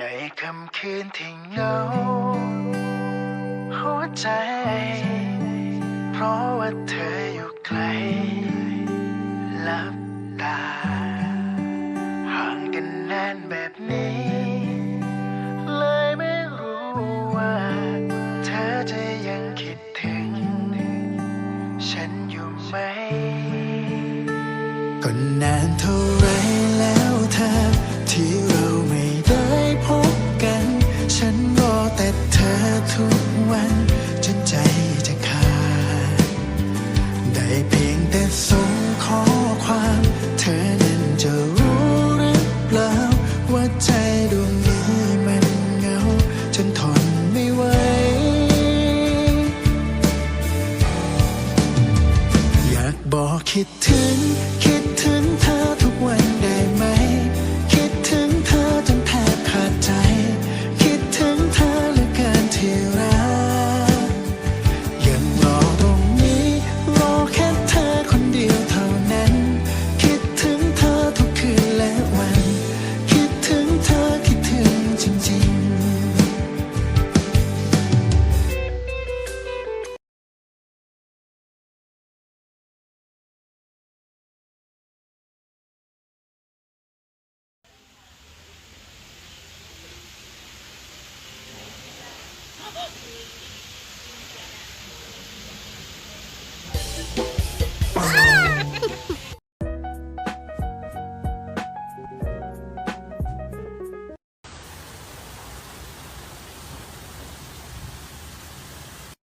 ในค่ำคืนที่เหงา หัวใจ เพราะว่าเธออยู่ไกลหลับตา ห่างกันนานแบบนี้ เลยไม่รู้ว่า เธอจะยังคิดถึง ฉันอยู่ไหมก็นานเท่าไร ส่งข้อความเธอนั้นจะรู้หรือเปล่า ว่าใจดวงนี้มันเหงาจนทนไม่ไหว อยากบอกคิดถึง